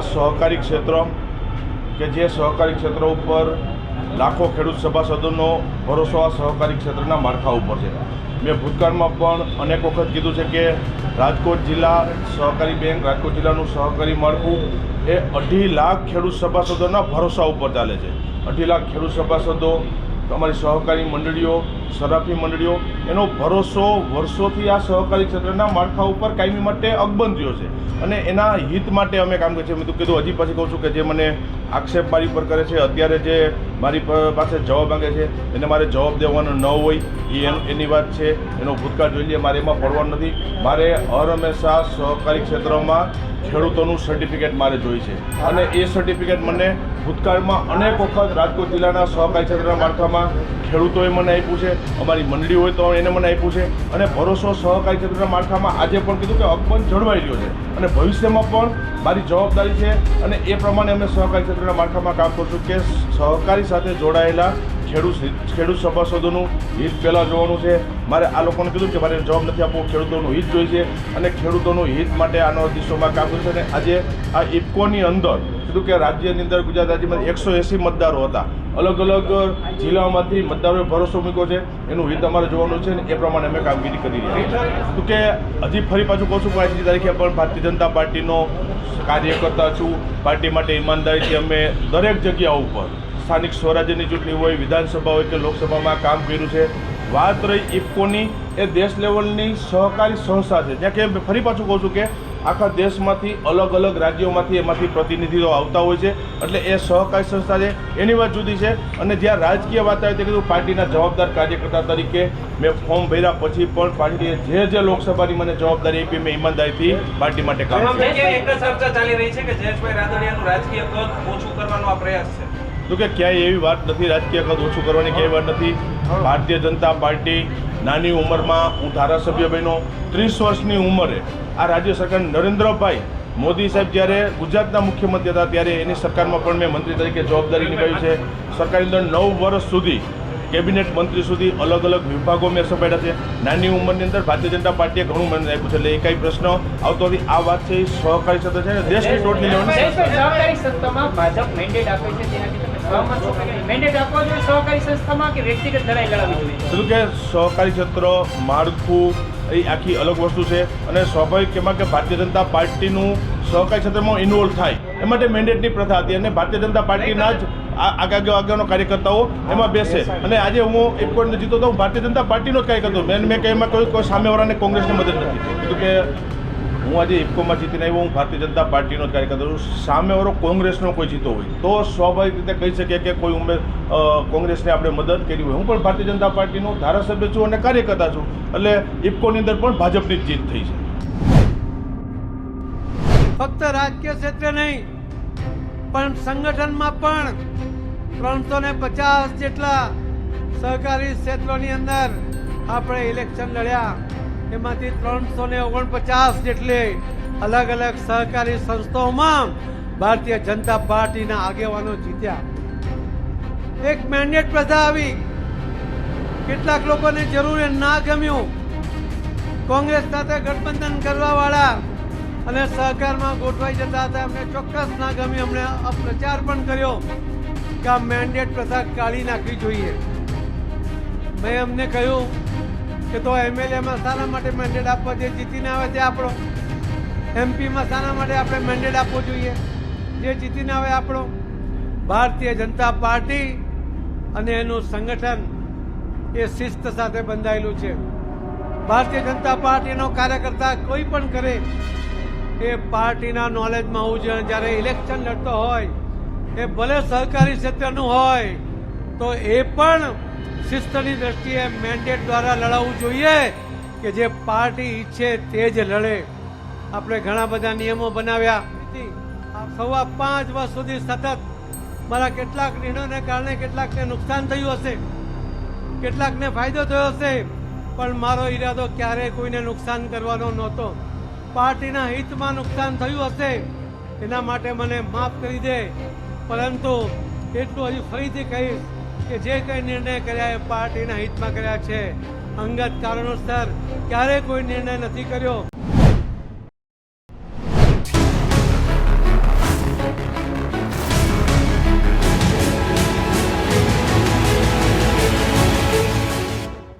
સહકારી ક્ષેત્ર કે જે સહકારી ક્ષેત્ર ઉપર લાખો ખેડૂત સભાસદોનો ભરોસો આ સહકારી ક્ષેત્રના માળખા ઉપર છે. મેં ભૂતકાળમાં પણ અનેક વખત કીધું છે કે રાજકોટ જિલ્લા સહકારી બેંક, રાજકોટ જિલ્લાનું સહકારી માળખું એ અઢી લાખ ખેડૂત સભાસદોના ભરોસા ઉપર ચાલે છે. અઢી લાખ ખેડૂત સભાસદો અમારી સહકારી મંડળીઓ, સરાફી મંડળીઓ, એનો ભરોસો વર્ષોથી આ સહકારી ક્ષેત્રના માળખા ઉપર કાયમી માટે અકબંધ રહ્યો છે. અને એના હિત માટે અમે કામ કરીએ છીએ. મેં તો કીધું, હજી પછી કહું છું કે જે મને આક્ષેપ મારી પર કરે છે, અત્યારે જે મારી પાસે જવાબ માંગે છે, એને મારે જવાબ દેવાનો ન હોય, એ એની વાત છે. એનો ભૂતકાળ જોઈ લઈએ મારે એમાં પડવાનું નથી. મારે હર હંમેશા સહકારી ક્ષેત્રમાં ખેડૂતોનું સર્ટિફિકેટ મારે જોઈ છે. અને એ સર્ટિફિકેટ મને ભૂતકાળમાં અનેક વખત રાજકોટ જિલ્લાના સહકારી ક્ષેત્રના માળખામાં Пока! ખેડૂતોએ મને આપ્યું છે, અમારી મંડળી હોય તો એને મને આપ્યું છે અને ભરોસો સહકારી ક્ષેત્રના માળખામાં આજે પણ કીધું કે અકબંધ જળવાઈ રહ્યો છે અને ભવિષ્યમાં પણ મારી જવાબદારી છે અને એ પ્રમાણે અમે સહકારી ક્ષેત્રના માળખામાં કામ કરશું કે સહકારી સાથે જોડાયેલા ખેડૂત ખેડૂત સભાસદોનું હિત પહેલાં જોવાનું છે. મારે આ લોકોને કીધું કે મારે જવાબ નથી આપવો, ખેડૂતોનું હિત જોઈએ છે અને ખેડૂતોનું હિત માટે આનો દિશોમાં કામ કર્યું છે અને આજે આ ઇફકોની અંદર કીધું કે રાજ્યની અંદર ગુજરાત રાજ્યમાં એકસો એંસી મતદારો હતા. અલગ અલગ જિલ્લાઓમાંથી મતદારોએ ભરોસો મૂક્યો છે, એનું હિત અમારે જોવાનું છે ને એ પ્રમાણે અમે કામગીરી કરી રહ્યા તો કે હજી ફરી પાછું કહું છું કે આજની તારીખે પણ ભારતીય જનતા પાર્ટીનો કાર્યકર્તા છું. પાર્ટી માટે ઈમાનદારીથી અમે દરેક જગ્યા ઉપર સ્થાનિક સ્વરાજ્યની ચૂંટણી હોય, વિધાનસભા હોય કે લોકસભામાં કામ કર્યું છે. વાત રહી ઇફકોની, એ દેશ લેવલની સહકારી સંસ્થા છે. જ્યાં કે ફરી પાછું કહું છું કે આખા દેશમાંથી અલગ અલગ રાજ્યોમાંથી એમાંથી પ્રતિનિધિઓ આવતા હોય છે. એટલે એ સહકારી સંસ્થા છે એની વાત જુદી છે. અને જ્યાં રાજકીય વાત આવે તે કીધું પાર્ટીના જવાબદાર કાર્યકર્તા તરીકે મેં ફોર્મ ભર્યા પછી પણ પાર્ટીએ જે જે લોકસભાની મને જવાબદારી આપી મેં ઈમાનદારીથી પાર્ટી માટે કામ એક ચર્ચા ચાલી રહી છે કે જયેશભાઈ રાદડિયાનું રાજકીય કદ ઓછું કરવાનો આ પ્રયાસ છે. તો કે ક્યાંય એવી વાત નથી, રાજકીય કદ ઓછું કરવાની ક્યાંય વાત નથી. ભારતીય જનતા પાર્ટી નાની ઉંમરમાં હું ધારાસભ્ય બન્યો. ત્રીસ વર્ષની ઉંમરે આ રાજ્ય સરકાર નરેન્દ્રભાઈ મોદી સાહેબ જ્યારે ગુજરાતના મુખ્યમંત્રી હતા, ત્યારે એની સરકારમાં પણ મેં મંત્રી તરીકે જવાબદારી નિભાવી છે. સરકારની અંદર નવ વર્ષ સુધી કેબિનેટ મંત્રી સુધી અલગ અલગ વિભાગો મેં સંભાળ્યા છે. નાની ઉંમરની અંદર ભારતીય જનતા પાર્ટીએ ઘણું મને આપ્યું છે. એટલે એ કાંઈ પ્રશ્ન આવતો હતી આ વાત છે એ સહકારી સત્તા છે દેશની ટોટલી લેવાની સત્તામાં ભાજપ મેન્ડેટ આપે છે છો કે સહકારી કે કે ક્ષેત્ર, માળખું, એ આખી અલગ વસ્તુ છે. અને સ્વાભાવિક એમાં કે ભારતીય જનતા પાર્ટીનું સહકારી ક્ષેત્રમાં ઇન્વોલ્વ થાય. એ માટે મેન્ડેટની પ્રથા હતી. અને ભારતીય જનતા પાર્ટીના જ આગળ આગળનો કાર્યકર્તાઓ એમાં બેસે. અને આજે હું એક પોઈન્ટ જીતો તો હું ભારતીય જનતા પાર્ટીનો જ કાર્યકર્તો. મેં મેં કંઈ એમાં કોઈ સામેવાળાને કોંગ્રેસની મદદ નથી. કીધું કે હું આજે ઇફકોમાં જીતીને આવ્યો, હું ભારતીય જનતા પાર્ટીનો જ કાર્યકર્તા છું. સામેવાળો કોંગ્રેસનો કોઈ જીતો હોય. તો સ્વાભાવિક રીતે કહી શકીએ કે કોઈ ઉમેર કોંગ્રેસને આપણે મદદ કરી હોય. હું પણ ભારતીય જનતા પાર્ટીનો ધારાસભ્ય છું અને કાર્યકર્તા છું. એટલે ઇફકોની અંદર પણ ભાજપની જ જીત થઈ છે. ફક્ત રાજકીય ક્ષેત્રે નહીં, પણ સંગઠનમાં પણ ત્રણસો ને પચાસ જેટલા સહકારી ક્ષેત્રોની અંદર આપણે ઇલેક્શન લડ્યા. એમાંથી ત્રણસો ને ઓગણપચાસ જેટલી અલગ અલગ સહકારી સંસ્થાઓમાં ભારતીય જનતા પાર્ટીના આગેવાનો જીત્યા. એક મેન્ડેટ પ્રથા આવી. કેટલાક લોકોને જરૂર ના ગમ્યું. કોંગ્રેસ સાથે ગઠબંધન કરવા વાળા અને સહકારમાં ગોઠવાઈ જતા હતા. એમને ચોક્કસ ના ગમ્યું. અમને પ્રચાર પણ કર્યો કે આ મેન્ડેટ પ્રથા કાઢી નાખવી જોઈએ. મેં એમને કહ્યું કે તો એમએલએમાં શાના માટે મેન્ડેટ આપવા જે જીતીને આવે તે આપણો. એમપીમાં શાના માટે આપણે મેન્ડેટ આપવો જોઈએ. જે જીતીને આવે આપણો. ભારતીય જનતા પાર્ટી અને એનું સંગઠન એ શિસ્ત સાથે બંધાયેલું છે. ભારતીય જનતા પાર્ટીનો કાર્યકર્તા કોઈ પણ કરે, એ પાર્ટીના નોલેજમાં હોવું જોઈએ. જ્યારે ઇલેક્શન લડતો હોય, એ ભલે સહકારી ક્ષેત્રનું હોય, તો એ પણ શિસ્તની દ્રષ્ટિએ મેન્ડેટ દ્વારા લડાવવું જોઈએ કે જે પાર્ટી ઈચ્છે તે જ લડે. આપણે ઘણા બધા નિયમો બનાવ્યા. સવા પાંચ વર્ષ સુધી સતત મારા કેટલાક નિર્ણયોને કારણે કેટલાકને નુકસાન થયું હશે, કેટલાકને ફાયદો થયો હશે, પણ મારો ઈરાદો ક્યારેય કોઈને નુકસાન કરવાનો નહોતો. પાર્ટીના હિતમાં નુકસાન થયું હશે, એના માટે મને માફ કરી દે. પરંતુ એટલું હજી ફરીથી કહીશ કે જે કંઈ નિર્ણય કર્યા એ પાર્ટીના હિતમાં કર્યા છે. અંગત કારણોસર ક્યારેય કોઈ નિર્ણય નથી કર્યો.